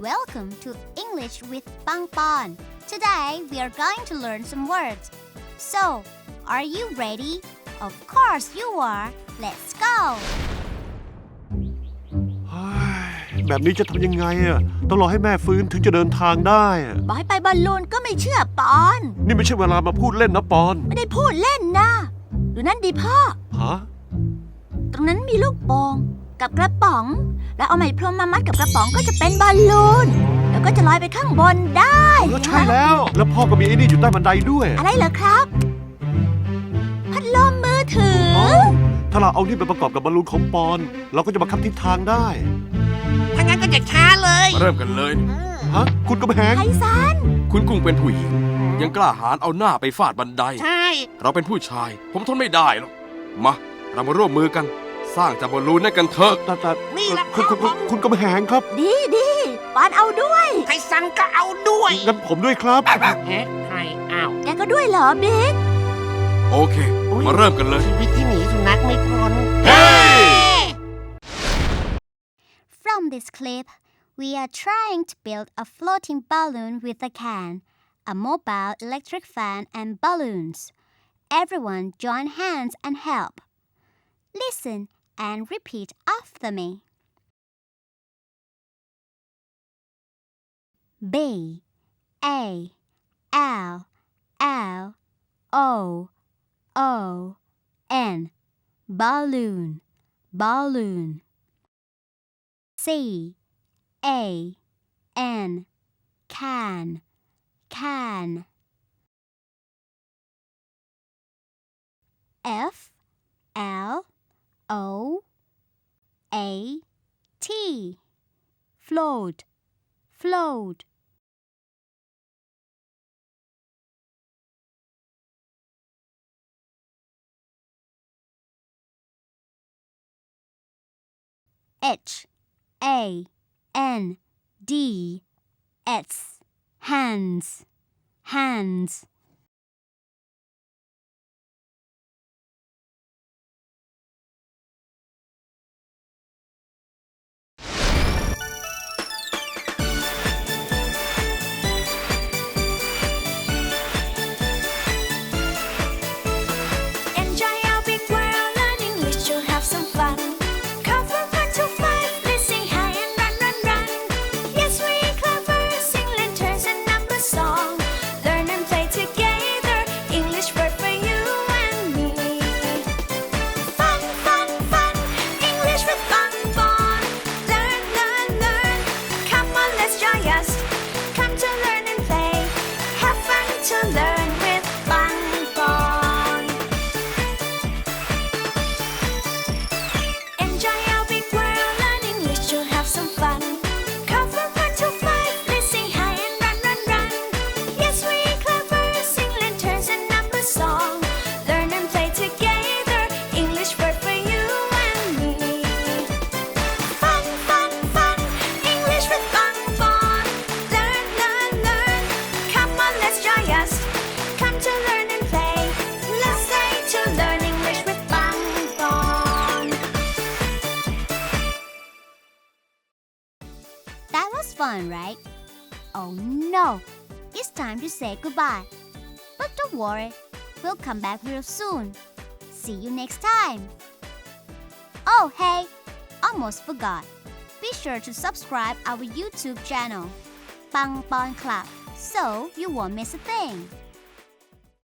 Welcome to English with Bang Bon. Today we are going to learn some words. So, are you ready? Of course you are. Let's go. เฮ้ยแบบนี้จะทำยังไงอะต้องรอให้แม่ฟื้นถึงจะเดินทางได้อะบอยไปบอลลูนก็ไม่เชื่อปอน นี่ไม่ใช่เวลามาพูดเล่นนะปอน ไม่ได้พูดเล่นนะ ดูนั่นดีพ่อ ฮะ ตรงนั้นมีลูกโป่ง กับกระป๋อง แล้วเอาไหมพรมมามัดกับกระป๋องก็จะเป็นบอลลูน แล้วก็จะลอยไปข้างบนได้ก็ใช่แล้ว แล้วพ่อก็มีไอ้นี่อยู่ใต้บันไดด้วยอะไรเหรอครับ พัดลมมือถืออ๋อถ้าเราเอานี่ไปประกอบกับบอลลูนของปอน เราก็จะบังคับทิศทางได้ ถ้างั้นก็จะช้าเลย มาเริ่มกันเลย ฮะ คุณกำแพงไทซันคุณกุ้งเป็นผู้หญิง ยังกล้าหาญเอาหน้าไปฟาดบันได ใช่ เราเป็นผู้ชาย ผมทนไม่ได้หรอก มา เรามาร่วมมือกัน สร้างจากบอลลูนนั่นกันเถอะ แต่แต่นี่แหละคุณคุณพ่คุอณผม คุณกำแพงครับ ดีดีปอนเอาด้วย ไทซันก็เอาด้วยงั้นผมด้วยครับเฮ้ไทยอ้าวแกก็ด้วยเหรอบิ๊กโอเค อุ๊ยมาเริ่มกันเลย ชีวิตที่หนีสุนัขไม่พ้นเฮ้ From this clip, we are trying to build a floating balloon with a can, a mobile electric fan, and balloons. Everyone join hands and help. Listen and repeat after me. B A L L O O N. Balloon balloon. C A N. Can can. F L O A T. Float. Float. H A N D S. Hands. Hands 참 나. Fun, right? Oh no, it's time to say goodbye. But don't worry, we'll come back real soon. See you next time. Oh, hey, almost forgot. Be sure to subscribe our YouTube channel, Bang Bang Club, so you won't miss a thing.